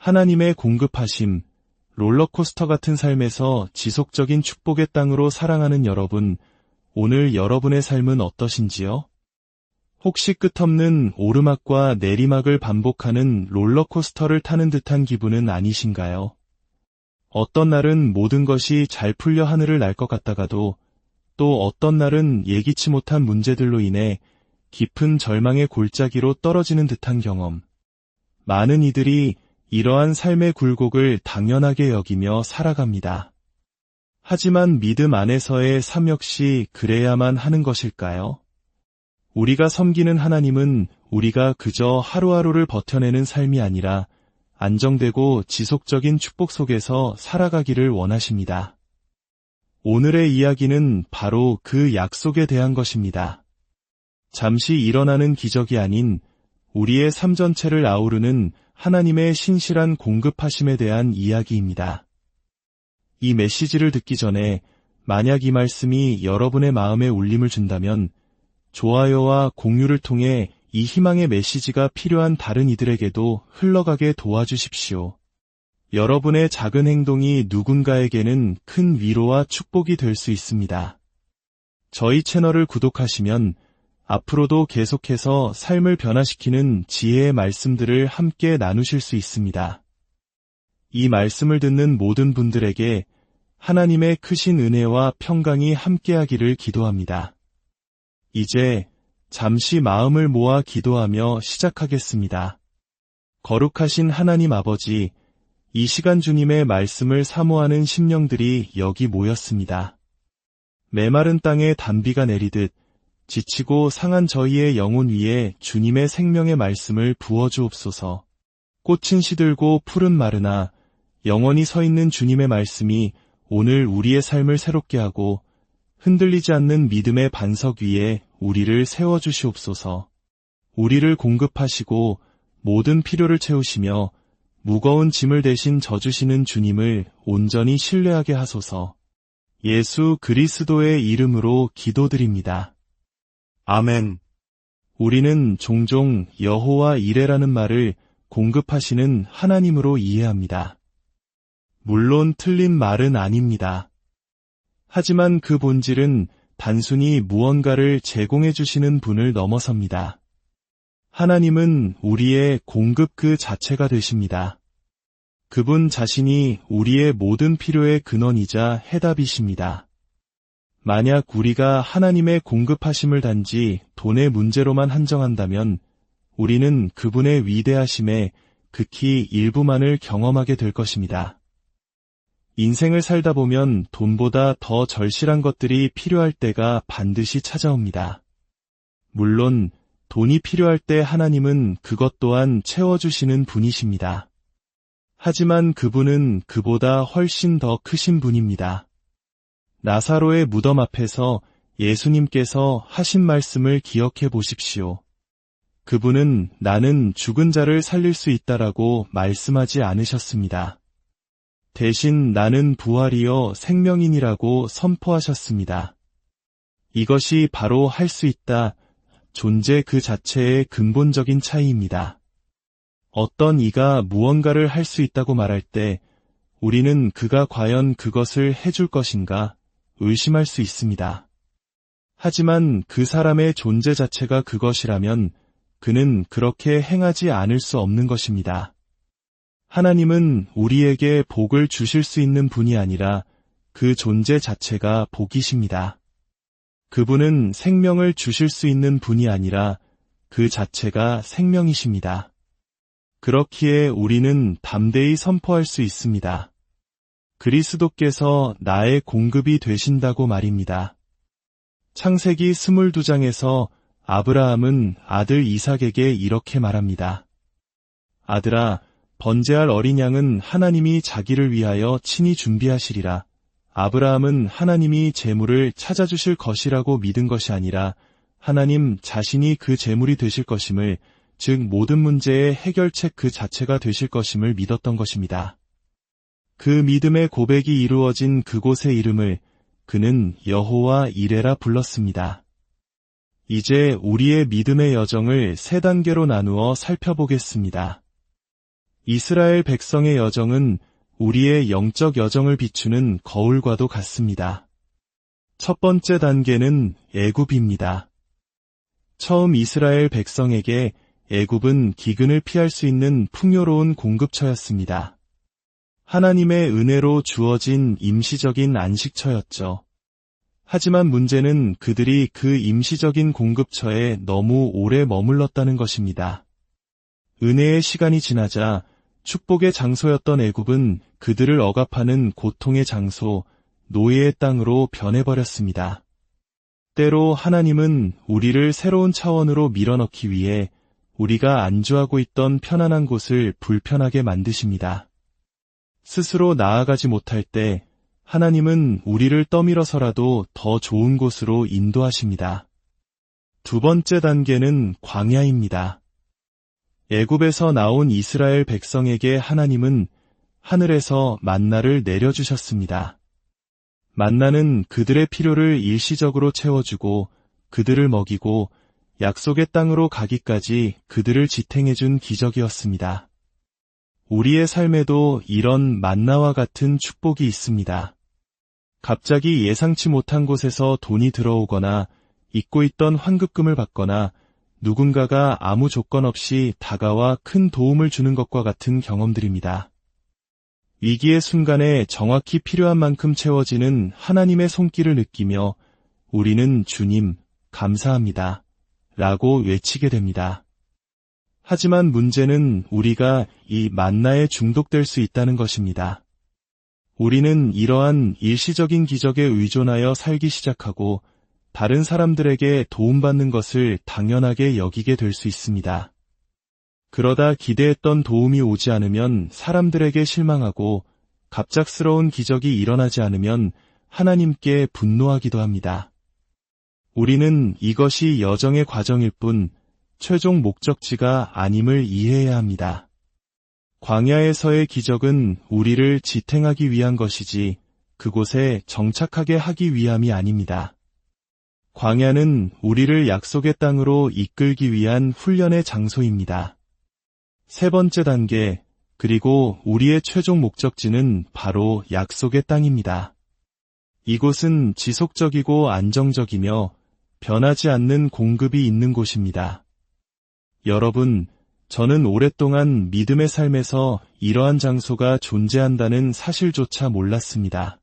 하나님의 공급하심, 롤러코스터 같은 삶에서 지속적인 축복의 땅으로 사랑하는 여러분, 오늘 여러분의 삶은 어떠신지요? 혹시 끝없는 오르막과 내리막을 반복하는 롤러코스터를 타는 듯한 기분은 아니신가요? 어떤 날은 모든 것이 잘 풀려 하늘을 날 것 같다가도 또 어떤 날은 예기치 못한 문제들로 인해 깊은 절망의 골짜기로 떨어지는 듯한 경험. 많은 이들이 이러한 삶의 굴곡을 당연하게 여기며 살아갑니다. 하지만 믿음 안에서의 삶 역시 그래야만 하는 것일까요? 우리가 섬기는 하나님은 우리가 그저 하루하루를 버텨내는 삶이 아니라 안정되고 지속적인 축복 속에서 살아가기를 원하십니다. 오늘의 이야기는 바로 그 약속에 대한 것입니다. 잠시 일어나는 기적이 아닌 우리의 삶 전체를 아우르는 하나님의 신실한 공급하심에 대한 이야기입니다. 이 메시지를 듣기 전에 만약 이 말씀이 여러분의 마음에 울림을 준다면 좋아요와 공유를 통해 이 희망의 메시지가 필요한 다른 이들에게도 흘러가게 도와주십시오. 여러분의 작은 행동이 누군가에게는 큰 위로와 축복이 될 수 있습니다. 저희 채널을 구독하시면 앞으로도 계속해서 삶을 변화시키는 지혜의 말씀들을 함께 나누실 수 있습니다. 이 말씀을 듣는 모든 분들에게 하나님의 크신 은혜와 평강이 함께하기를 기도합니다. 이제 잠시 마음을 모아 기도하며 시작하겠습니다. 거룩하신 하나님 아버지, 이 시간 주님의 말씀을 사모하는 심령들이 여기 모였습니다. 메마른 땅에 단비가 내리듯 지치고 상한 저희의 영혼 위에 주님의 생명의 말씀을 부어주옵소서. 꽃은 시들고 푸른 마르나 영원히 서 있는 주님의 말씀이 오늘 우리의 삶을 새롭게 하고 흔들리지 않는 믿음의 반석 위에 우리를 세워주시옵소서. 우리를 공급하시고 모든 필요를 채우시며 무거운 짐을 대신 져주시는 주님을 온전히 신뢰하게 하소서. 예수 그리스도의 이름으로 기도드립니다. 아멘. 우리는 종종 여호와 이레라는 말을 공급하시는 하나님으로 이해합니다. 물론 틀린 말은 아닙니다. 하지만 그 본질은 단순히 무언가를 제공해 주시는 분을 넘어섭니다. 하나님은 우리의 공급 그 자체가 되십니다. 그분 자신이 우리의 모든 필요의 근원이자 해답이십니다. 만약 우리가 하나님의 공급하심을 단지 돈의 문제로만 한정한다면 우리는 그분의 위대하심에 극히 일부만을 경험하게 될 것입니다. 인생을 살다 보면 돈보다 더 절실한 것들이 필요할 때가 반드시 찾아옵니다. 물론 돈이 필요할 때 하나님은 그것 또한 채워주시는 분이십니다. 하지만 그분은 그보다 훨씬 더 크신 분입니다. 나사로의 무덤 앞에서 예수님께서 하신 말씀을 기억해 보십시오. 그분은 나는 죽은 자를 살릴 수 있다라고 말씀하지 않으셨습니다. 대신 나는 부활이요 생명인이라고 선포하셨습니다. 이것이 바로 할 수 있다, 존재 그 자체의 근본적인 차이입니다. 어떤 이가 무언가를 할 수 있다고 말할 때 우리는 그가 과연 그것을 해줄 것인가 의심할 수 있습니다. 하지만 그 사람의 존재 자체가 그것이라면 그는 그렇게 행하지 않을 수 없는 것입니다. 하나님은 우리에게 복을 주실 수 있는 분이 아니라 그 존재 자체가 복이십니다. 그분은 생명을 주실 수 있는 분이 아니라 그 자체가 생명이십니다. 그렇기에 우리는 담대히 선포할 수 있습니다. 그리스도께서 나의 공급이 되신다고 말입니다. 창세기 22장에서 아브라함은 아들 이삭에게 이렇게 말합니다. 아들아, 번제할 어린 양은 하나님이 자기를 위하여 친히 준비하시리라. 아브라함은 하나님이 재물을 찾아주실 것이라고 믿은 것이 아니라 하나님 자신이 그 재물이 되실 것임을, 즉 모든 문제의 해결책 그 자체가 되실 것임을 믿었던 것입니다. 그 믿음의 고백이 이루어진 그곳의 이름을 그는 여호와 이레라 불렀습니다. 이제 우리의 믿음의 여정을 세 단계로 나누어 살펴보겠습니다. 이스라엘 백성의 여정은 우리의 영적 여정을 비추는 거울과도 같습니다. 첫 번째 단계는 애굽입니다. 처음 이스라엘 백성에게 애굽은 기근을 피할 수 있는 풍요로운 공급처였습니다. 하나님의 은혜로 주어진 임시적인 안식처였죠. 하지만 문제는 그들이 그 임시적인 공급처에 너무 오래 머물렀다는 것입니다. 은혜의 시간이 지나자 축복의 장소였던 애굽은 그들을 억압하는 고통의 장소, 노예의 땅으로 변해버렸습니다. 때로 하나님은 우리를 새로운 차원으로 밀어넣기 위해 우리가 안주하고 있던 편안한 곳을 불편하게 만드십니다. 스스로 나아가지 못할 때 하나님은 우리를 떠밀어서라도 더 좋은 곳으로 인도하십니다. 두 번째 단계는 광야입니다. 애굽에서 나온 이스라엘 백성에게 하나님은 하늘에서 만나를 내려주셨습니다. 만나는 그들의 필요를 일시적으로 채워주고 그들을 먹이고 약속의 땅으로 가기까지 그들을 지탱해준 기적이었습니다. 우리의 삶에도 이런 만나와 같은 축복이 있습니다. 갑자기 예상치 못한 곳에서 돈이 들어오거나 잊고 있던 환급금을 받거나 누군가가 아무 조건 없이 다가와 큰 도움을 주는 것과 같은 경험들입니다. 위기의 순간에 정확히 필요한 만큼 채워지는 하나님의 손길을 느끼며 우리는 주님, 감사합니다. 라고 외치게 됩니다. 하지만 문제는 우리가 이 만나에 중독될 수 있다는 것입니다. 우리는 이러한 일시적인 기적에 의존하여 살기 시작하고 다른 사람들에게 도움받는 것을 당연하게 여기게 될 수 있습니다. 그러다 기대했던 도움이 오지 않으면 사람들에게 실망하고 갑작스러운 기적이 일어나지 않으면 하나님께 분노하기도 합니다. 우리는 이것이 여정의 과정일 뿐 최종 목적지가 아님을 이해해야 합니다. 광야에서의 기적은 우리를 지탱하기 위한 것이지 그곳에 정착하게 하기 위함이 아닙니다. 광야는 우리를 약속의 땅으로 이끌기 위한 훈련의 장소입니다. 세 번째 단계, 그리고 우리의 최종 목적지는 바로 약속의 땅입니다. 이곳은 지속적이고 안정적이며 변하지 않는 공급이 있는 곳입니다. 여러분, 저는 오랫동안 믿음의 삶에서 이러한 장소가 존재한다는 사실조차 몰랐습니다.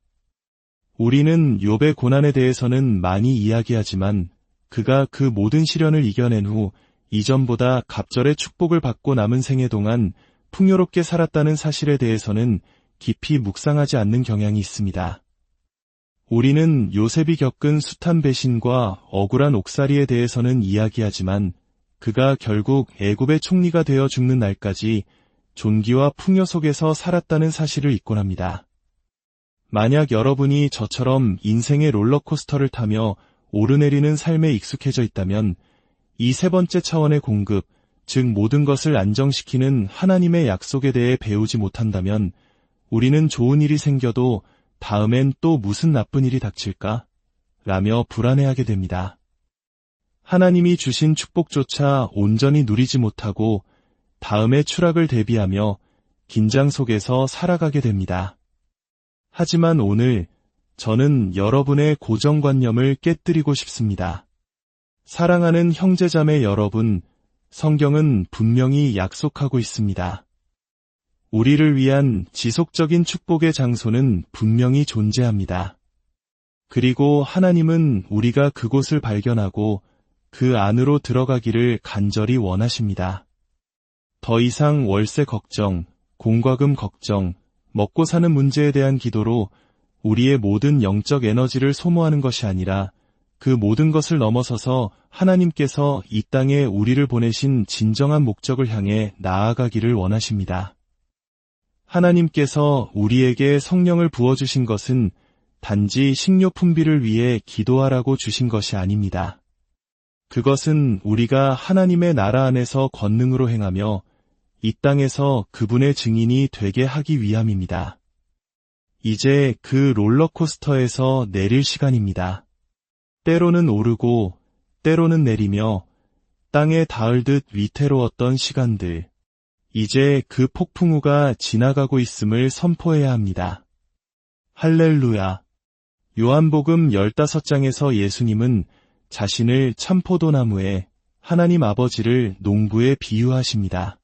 우리는 욥의 고난에 대해서는 많이 이야기하지만 그가 그 모든 시련을 이겨낸 후 이전보다 갑절의 축복을 받고 남은 생애 동안 풍요롭게 살았다는 사실에 대해서는 깊이 묵상하지 않는 경향이 있습니다. 우리는 요셉이 겪은 숱한 배신과 억울한 옥살이에 대해서는 이야기하지만 그가 결국 애굽의 총리가 되어 죽는 날까지 존귀와 풍요 속에서 살았다는 사실을 잊곤 합니다. 만약 여러분이 저처럼 인생의 롤러코스터를 타며 오르내리는 삶에 익숙해져 있다면 이 세 번째 차원의 공급, 즉 모든 것을 안정시키는 하나님의 약속에 대해 배우지 못한다면 우리는 좋은 일이 생겨도 다음엔 또 무슨 나쁜 일이 닥칠까? 라며 불안해하게 됩니다. 하나님이 주신 축복조차 온전히 누리지 못하고 다음의 추락을 대비하며 긴장 속에서 살아가게 됩니다. 하지만 오늘 저는 여러분의 고정관념을 깨뜨리고 싶습니다. 사랑하는 형제자매 여러분, 성경은 분명히 약속하고 있습니다. 우리를 위한 지속적인 축복의 장소는 분명히 존재합니다. 그리고 하나님은 우리가 그곳을 발견하고 그 안으로 들어가기를 간절히 원하십니다. 더 이상 월세 걱정, 공과금 걱정, 먹고 사는 문제에 대한 기도로 우리의 모든 영적 에너지를 소모하는 것이 아니라 그 모든 것을 넘어서서 하나님께서 이 땅에 우리를 보내신 진정한 목적을 향해 나아가기를 원하십니다. 하나님께서 우리에게 성령을 부어주신 것은 단지 식료 품비를 위해 기도하라고 주신 것이 아닙니다. 그것은 우리가 하나님의 나라 안에서 권능으로 행하며 이 땅에서 그분의 증인이 되게 하기 위함입니다. 이제 그 롤러코스터에서 내릴 시간입니다. 때로는 오르고 때로는 내리며 땅에 닿을 듯 위태로웠던 시간들. 이제 그 폭풍우가 지나가고 있음을 선포해야 합니다. 할렐루야. 요한복음 15장에서 예수님은 자신을 참포도나무에 하나님 아버지를 농부에 비유하십니다.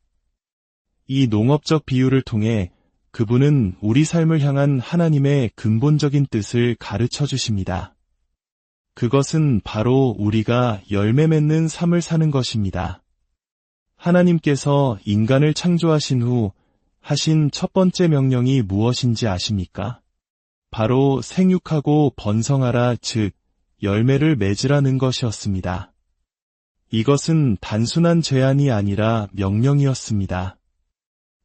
이 농업적 비유를 통해 그분은 우리 삶을 향한 하나님의 근본적인 뜻을 가르쳐 주십니다. 그것은 바로 우리가 열매 맺는 삶을 사는 것입니다. 하나님께서 인간을 창조하신 후 하신 첫 번째 명령이 무엇인지 아십니까? 바로 생육하고 번성하라 즉 열매를 맺으라는 것이었습니다. 이것은 단순한 제안이 아니라 명령이었습니다.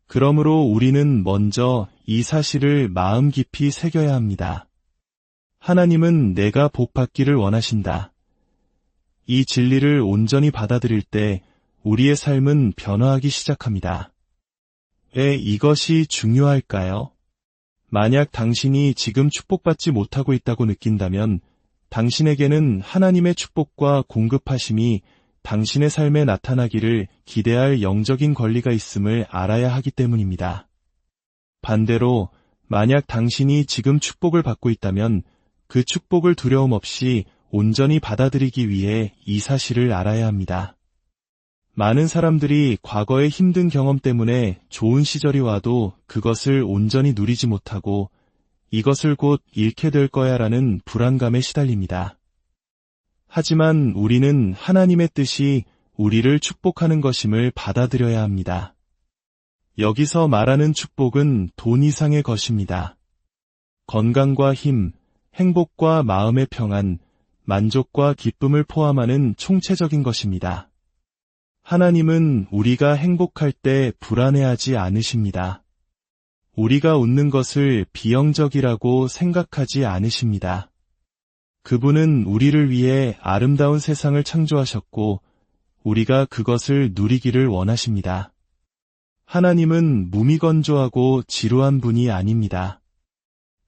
그러므로 우리는 먼저 이 사실을 마음 깊이 새겨야 합니다. 하나님은 내가 복받기를 원하신다. 이 진리를 온전히 받아들일 때 우리의 삶은 변화하기 시작합니다. 왜 이것이 중요할까요? 만약 당신이 지금 축복받지 못하고 있다고 느낀다면 당신에게는 하나님의 축복과 공급하심이 당신의 삶에 나타나기를 기대할 영적인 권리가 있음을 알아야 하기 때문입니다. 반대로 만약 당신이 지금 축복을 받고 있다면 그 축복을 두려움 없이 온전히 받아들이기 위해 이 사실을 알아야 합니다. 많은 사람들이 과거의 힘든 경험 때문에 좋은 시절이 와도 그것을 온전히 누리지 못하고 이것을 곧 잃게 될 거야 라는 불안감에 시달립니다. 하지만 우리는 하나님의 뜻이 우리를 축복하는 것임을 받아들여야 합니다. 여기서 말하는 축복은 돈 이상의 것입니다. 건강과 힘, 행복과 마음의 평안, 만족과 기쁨을 포함하는 총체적인 것입니다. 하나님은 우리가 행복할 때 불안해하지 않으십니다. 우리가 웃는 것을 비영적이라고 생각하지 않으십니다. 그분은 우리를 위해 아름다운 세상을 창조하셨고 우리가 그것을 누리기를 원하십니다. 하나님은 무미건조하고 지루한 분이 아닙니다.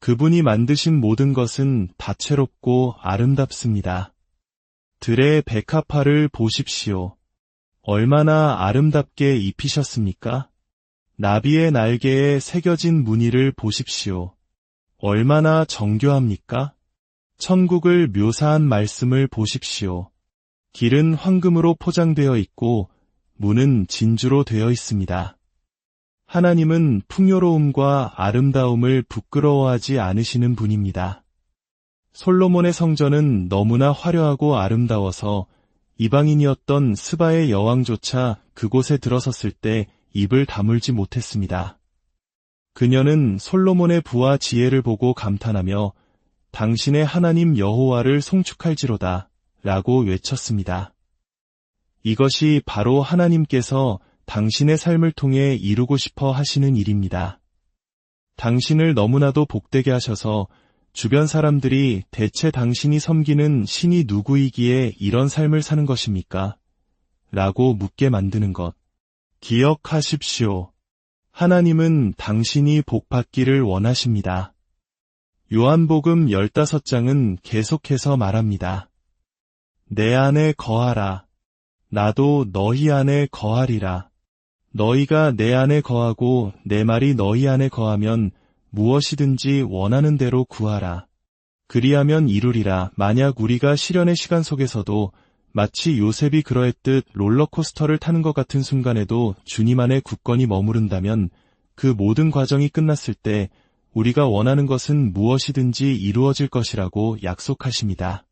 그분이 만드신 모든 것은 다채롭고 아름답습니다. 들의 백합화를 보십시오. 얼마나 아름답게 입히셨습니까? 나비의 날개에 새겨진 무늬를 보십시오. 얼마나 정교합니까? 천국을 묘사한 말씀을 보십시오. 길은 황금으로 포장되어 있고 문은 진주로 되어 있습니다. 하나님은 풍요로움과 아름다움을 부끄러워하지 않으시는 분입니다. 솔로몬의 성전은 너무나 화려하고 아름다워서 이방인이었던 스바의 여왕조차 그곳에 들어섰을 때 입을 다물지 못했습니다. 그녀는 솔로몬의 부와 지혜를 보고 감탄하며 당신의 하나님 여호와를 송축할지로다 라고 외쳤습니다. 이것이 바로 하나님께서 당신의 삶을 통해 이루고 싶어 하시는 일입니다. 당신을 너무나도 복되게 하셔서 주변 사람들이 대체 당신이 섬기는 신이 누구이기에 이런 삶을 사는 것입니까? 라고 묻게 만드는 것. 기억하십시오. 하나님은 당신이 복받기를 원하십니다. 요한복음 15장은 계속해서 말합니다. 내 안에 거하라. 나도 너희 안에 거하리라. 너희가 내 안에 거하고 내 말이 너희 안에 거하면 무엇이든지 원하는 대로 구하라. 그리하면 이루리라. 만약 우리가 시련의 시간 속에서도 마치 요셉이 그러했듯 롤러코스터를 타는 것 같은 순간에도 주님 안에 굳건히 머무른다면 그 모든 과정이 끝났을 때 우리가 원하는 것은 무엇이든지 이루어질 것이라고 약속하십니다.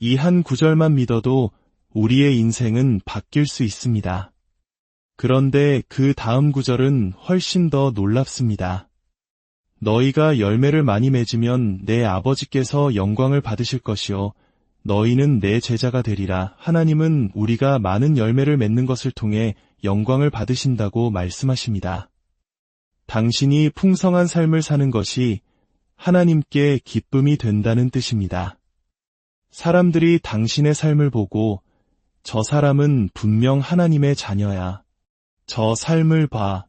이 한 구절만 믿어도 우리의 인생은 바뀔 수 있습니다. 그런데 그 다음 구절은 훨씬 더 놀랍습니다. 너희가 열매를 많이 맺으면 내 아버지께서 영광을 받으실 것이요. 너희는 내 제자가 되리라. 하나님은 우리가 많은 열매를 맺는 것을 통해 영광을 받으신다고 말씀하십니다. 당신이 풍성한 삶을 사는 것이 하나님께 기쁨이 된다는 뜻입니다. 사람들이 당신의 삶을 보고 저 사람은 분명 하나님의 자녀야. 저 삶을 봐.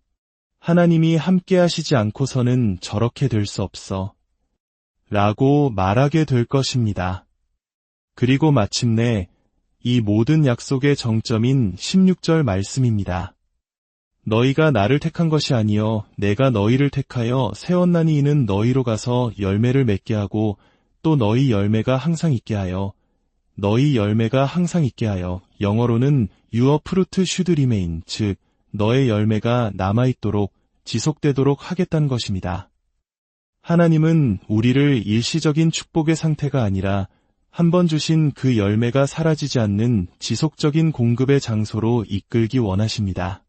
하나님이 함께 하시지 않고서는 저렇게 될 수 없어. 라고 말하게 될 것입니다. 그리고 마침내 이 모든 약속의 정점인 16절 말씀입니다. 너희가 나를 택한 것이 아니여 내가 너희를 택하여 세웠나니 이는 너희로 가서 열매를 맺게 하고 또 너희 열매가 항상 있게 하여 너희 열매가 항상 있게 하여 영어로는 Your fruit should remain 즉 너의 열매가 남아 있도록 지속되도록 하겠다는 것입니다. 하나님은 우리를 일시적인 축복의 상태가 아니라 한 번 주신 그 열매가 사라지지 않는 지속적인 공급의 장소로 이끌기 원하십니다.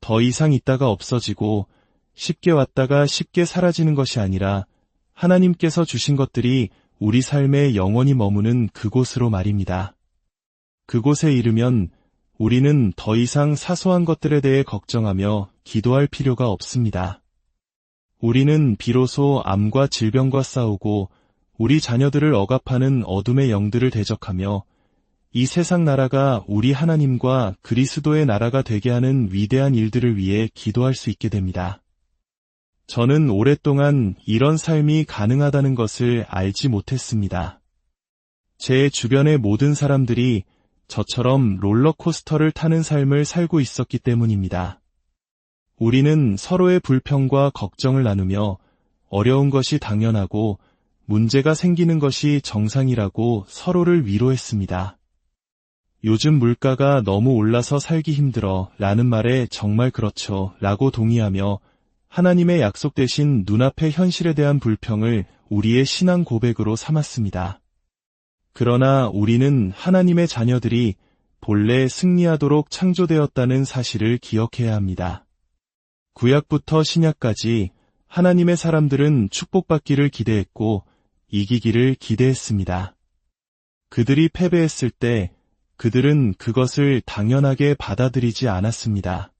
더 이상 있다가 없어지고 쉽게 왔다가 쉽게 사라지는 것이 아니라 하나님께서 주신 것들이 우리 삶에 영원히 머무는 그곳으로 말입니다. 그곳에 이르면 우리는 더 이상 사소한 것들에 대해 걱정하며 기도할 필요가 없습니다. 우리는 비로소 암과 질병과 싸우고 우리 자녀들을 억압하는 어둠의 영들을 대적하며 이 세상 나라가 우리 하나님과 그리스도의 나라가 되게 하는 위대한 일들을 위해 기도할 수 있게 됩니다. 저는 오랫동안 이런 삶이 가능하다는 것을 알지 못했습니다. 제 주변의 모든 사람들이 저처럼 롤러코스터를 타는 삶을 살고 있었기 때문입니다. 우리는 서로의 불평과 걱정을 나누며 어려운 것이 당연하고 문제가 생기는 것이 정상이라고 서로를 위로했습니다. 요즘 물가가 너무 올라서 살기 힘들어 라는 말에 정말 그렇죠 라고 동의하며 하나님의 약속 대신 눈앞의 현실에 대한 불평을 우리의 신앙 고백으로 삼았습니다. 그러나 우리는 하나님의 자녀들이 본래 승리하도록 창조되었다는 사실을 기억해야 합니다. 구약부터 신약까지 하나님의 사람들은 축복받기를 기대했고 이기기를 기대했습니다. 그들이 패배했을 때 그들은 그것을 당연하게 받아들이지 않았습니다.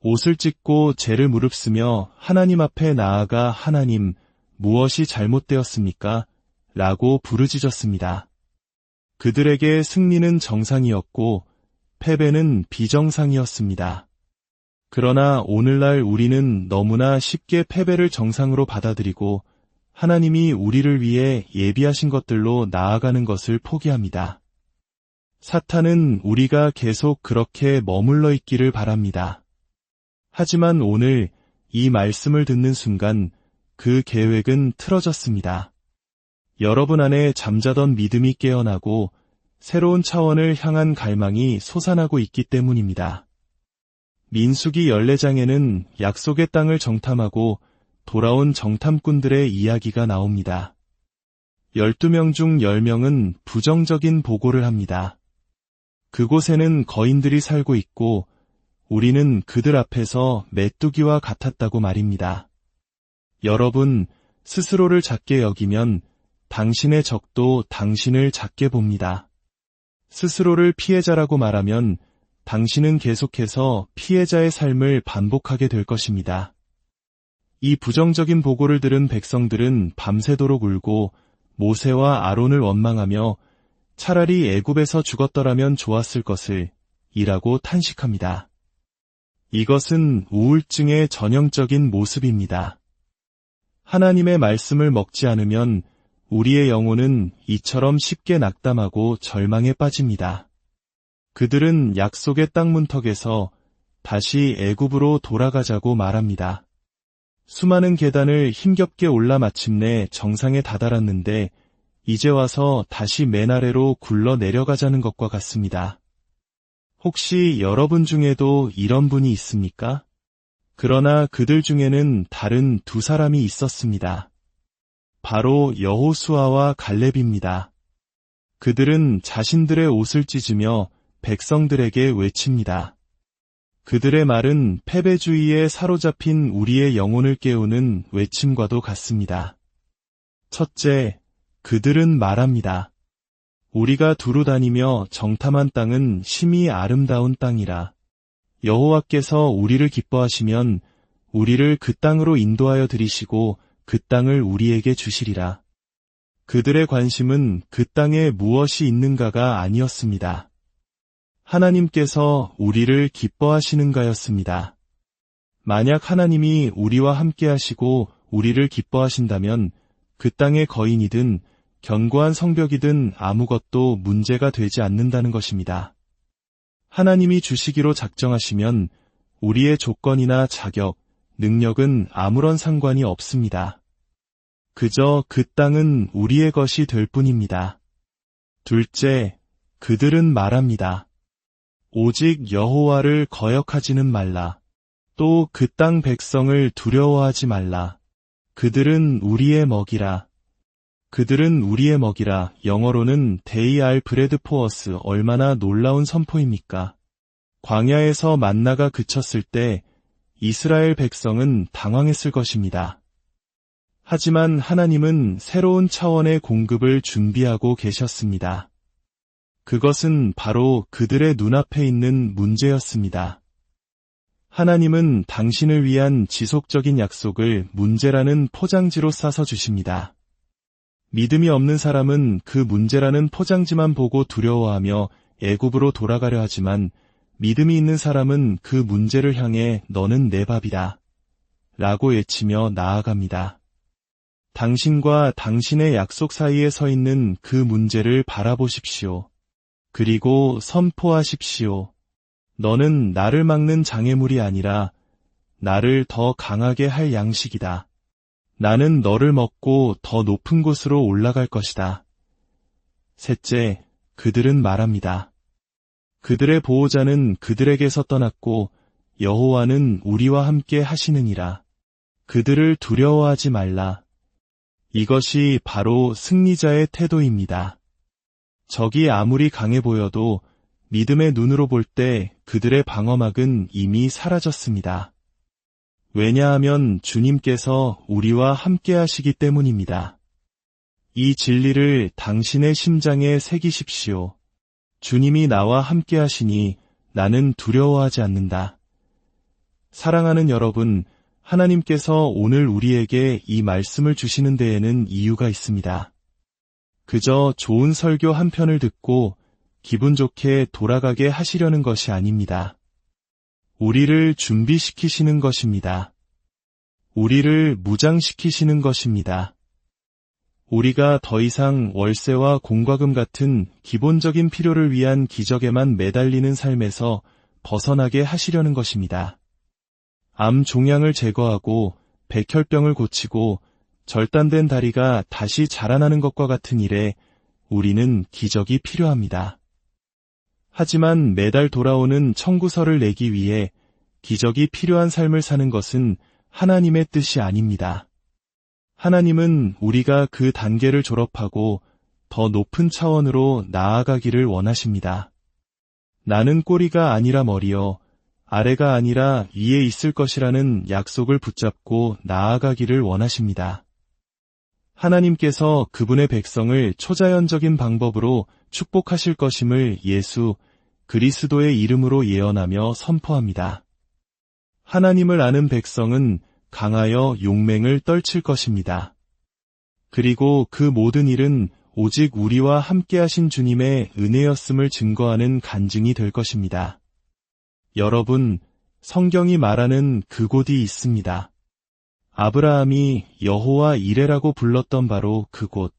옷을 찢고 죄를 무릅쓰며 하나님 앞에 나아가 하나님, 무엇이 잘못되었습니까? 라고 부르짖었습니다. 그들에게 승리는 정상이었고 패배는 비정상이었습니다. 그러나 오늘날 우리는 너무나 쉽게 패배를 정상으로 받아들이고 하나님이 우리를 위해 예비하신 것들로 나아가는 것을 포기합니다. 사탄은 우리가 계속 그렇게 머물러 있기를 바랍니다. 하지만 오늘 이 말씀을 듣는 순간 그 계획은 틀어졌습니다. 여러분 안에 잠자던 믿음이 깨어나고 새로운 차원을 향한 갈망이 솟아나고 있기 때문입니다. 민수기 14장에는 약속의 땅을 정탐하고 돌아온 정탐꾼들의 이야기가 나옵니다. 12명 중 10명은 부정적인 보고를 합니다. 그곳에는 거인들이 살고 있고 우리는 그들 앞에서 메뚜기와 같았다고 말입니다. 여러분, 스스로를 작게 여기면 당신의 적도 당신을 작게 봅니다. 스스로를 피해자라고 말하면 당신은 계속해서 피해자의 삶을 반복하게 될 것입니다. 이 부정적인 보고를 들은 백성들은 밤새도록 울고 모세와 아론을 원망하며 차라리 애굽에서 죽었더라면 좋았을 것을 이라고 탄식합니다. 이것은 우울증의 전형적인 모습입니다. 하나님의 말씀을 먹지 않으면 우리의 영혼은 이처럼 쉽게 낙담하고 절망에 빠집니다. 그들은 약속의 땅 문턱에서 다시 애굽으로 돌아가자고 말합니다. 수많은 계단을 힘겹게 올라 마침내 정상에 다다랐는데 이제 와서 다시 맨 아래로 굴러 내려가자는 것과 같습니다. 혹시 여러분 중에도 이런 분이 있습니까? 그러나 그들 중에는 다른 두 사람이 있었습니다. 바로 여호수아와 갈렙입니다. 그들은 자신들의 옷을 찢으며 백성들에게 외칩니다. 그들의 말은 패배주의에 사로잡힌 우리의 영혼을 깨우는 외침과도 같습니다. 첫째, 그들은 말합니다. 우리가 두루 다니며 정탐한 땅은 심히 아름다운 땅이라. 여호와께서 우리를 기뻐하시면 우리를 그 땅으로 인도하여 들이시고 그 땅을 우리에게 주시리라. 그들의 관심은 그 땅에 무엇이 있는가가 아니었습니다. 하나님께서 우리를 기뻐하시는가였습니다. 만약 하나님이 우리와 함께 하시고 우리를 기뻐하신다면 그 땅의 거인이든 견고한 성벽이든 아무것도 문제가 되지 않는다는 것입니다. 하나님이 주시기로 작정하시면 우리의 조건이나 자격, 능력은 아무런 상관이 없습니다. 그저 그 땅은 우리의 것이 될 뿐입니다. 둘째, 그들은 말합니다. 오직 여호와를 거역하지는 말라. 또 그 땅 백성을 두려워하지 말라. 그들은 우리의 먹이라. 그들은 우리의 먹이라. 영어로는 데이 알 브레드 포어스 얼마나 놀라운 선포입니까? 광야에서 만나가 그쳤을 때 이스라엘 백성은 당황했을 것입니다. 하지만 하나님은 새로운 차원의 공급을 준비하고 계셨습니다. 그것은 바로 그들의 눈앞에 있는 문제였습니다. 하나님은 당신을 위한 지속적인 약속을 문제라는 포장지로 싸서 주십니다. 믿음이 없는 사람은 그 문제라는 포장지만 보고 두려워하며 애굽으로 돌아가려 하지만 믿음이 있는 사람은 그 문제를 향해 너는 내 밥이다. 라고 외치며 나아갑니다. 당신과 당신의 약속 사이에 서 있는 그 문제를 바라보십시오. 그리고 선포하십시오. 너는 나를 막는 장애물이 아니라 나를 더 강하게 할 양식이다. 나는 너를 먹고 더 높은 곳으로 올라갈 것이다. 셋째, 그들은 말합니다. 그들의 보호자는 그들에게서 떠났고 여호와는 우리와 함께 하시느니라. 그들을 두려워하지 말라. 이것이 바로 승리자의 태도입니다. 적이 아무리 강해 보여도 믿음의 눈으로 볼 때 그들의 방어막은 이미 사라졌습니다. 왜냐하면 주님께서 우리와 함께 하시기 때문입니다. 이 진리를 당신의 심장에 새기십시오. 주님이 나와 함께 하시니 나는 두려워하지 않는다. 사랑하는 여러분, 하나님께서 오늘 우리에게 이 말씀을 주시는 데에는 이유가 있습니다. 그저 좋은 설교 한 편을 듣고 기분 좋게 돌아가게 하시려는 것이 아닙니다. 우리를 준비시키시는 것입니다. 우리를 무장시키시는 것입니다. 우리가 더 이상 월세와 공과금 같은 기본적인 필요를 위한 기적에만 매달리는 삶에서 벗어나게 하시려는 것입니다. 암 종양을 제거하고 백혈병을 고치고 절단된 다리가 다시 자라나는 것과 같은 일에 우리는 기적이 필요합니다. 하지만 매달 돌아오는 청구서를 내기 위해 기적이 필요한 삶을 사는 것은 하나님의 뜻이 아닙니다. 하나님은 우리가 그 단계를 졸업하고 더 높은 차원으로 나아가기를 원하십니다. 나는 꼬리가 아니라 머리여 아래가 아니라 위에 있을 것이라는 약속을 붙잡고 나아가기를 원하십니다. 하나님께서 그분의 백성을 초자연적인 방법으로 축복하실 것임을 예수 그리스도의 이름으로 예언하며 선포합니다. 하나님을 아는 백성은 강하여 용맹을 떨칠 것입니다. 그리고 그 모든 일은 오직 우리와 함께하신 주님의 은혜였음을 증거하는 간증이 될 것입니다. 여러분, 성경이 말하는 그곳이 있습니다. 아브라함이 여호와 이레라고 불렀던 바로 그곳.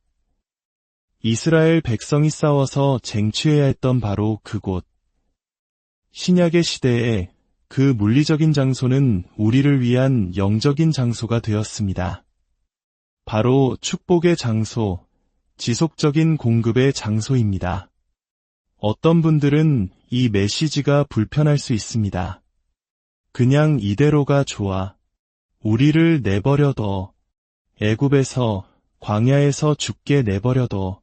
이스라엘 백성이 싸워서 쟁취해야 했던 바로 그곳. 신약의 시대에 그 물리적인 장소는 우리를 위한 영적인 장소가 되었습니다. 바로 축복의 장소, 지속적인 공급의 장소입니다. 어떤 분들은 이 메시지가 불편할 수 있습니다. 그냥 이대로가 좋아. 우리를 내버려둬. 애굽에서 광야에서 죽게 내버려둬.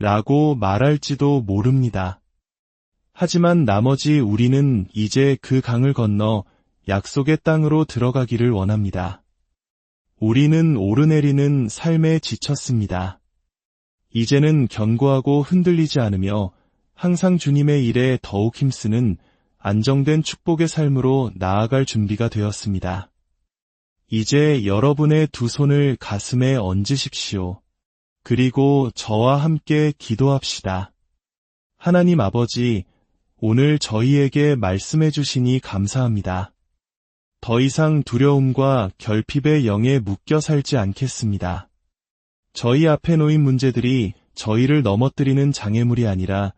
라고 말할지도 모릅니다. 하지만 나머지 우리는 이제 그 강을 건너 약속의 땅으로 들어가기를 원합니다. 우리는 오르내리는 삶에 지쳤습니다. 이제는 견고하고 흔들리지 않으며 항상 주님의 일에 더욱 힘쓰는 안정된 축복의 삶으로 나아갈 준비가 되었습니다. 이제 여러분의 두 손을 가슴에 얹으십시오. 그리고 저와 함께 기도합시다. 하나님 아버지, 오늘 저희에게 말씀해 주시니 감사합니다. 더 이상 두려움과 결핍의 영에 묶여 살지 않겠습니다. 저희 앞에 놓인 문제들이 저희를 넘어뜨리는 장애물이 아니라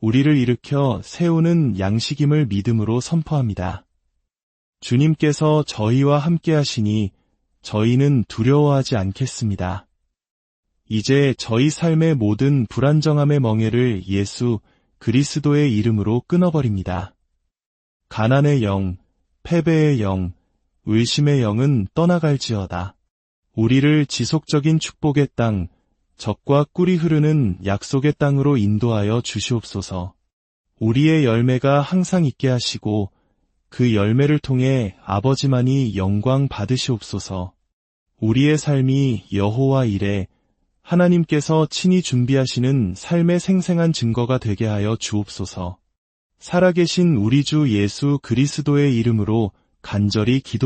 우리를 일으켜 세우는 양식임을 믿음으로 선포합니다. 주님께서 저희와 함께 하시니 저희는 두려워하지 않겠습니다. 이제 저희 삶의 모든 불안정함의 멍해를 예수 그리스도의 이름으로 끊어버립니다. 가난의 영, 패배의 영, 의심의 영은 떠나갈지어다. 우리를 지속적인 축복의 땅, 적과 꿀이 흐르는 약속의 땅으로 인도하여 주시옵소서. 우리의 열매가 항상 있게 하시고 그 열매를 통해 아버지만이 영광 받으시옵소서. 우리의 삶이 여호와 일에 하나님께서 친히 준비하시는 삶의 생생한 증거가 되게 하여 주옵소서. 살아계신 우리 주 예수 그리스도의 이름으로 간절히 기도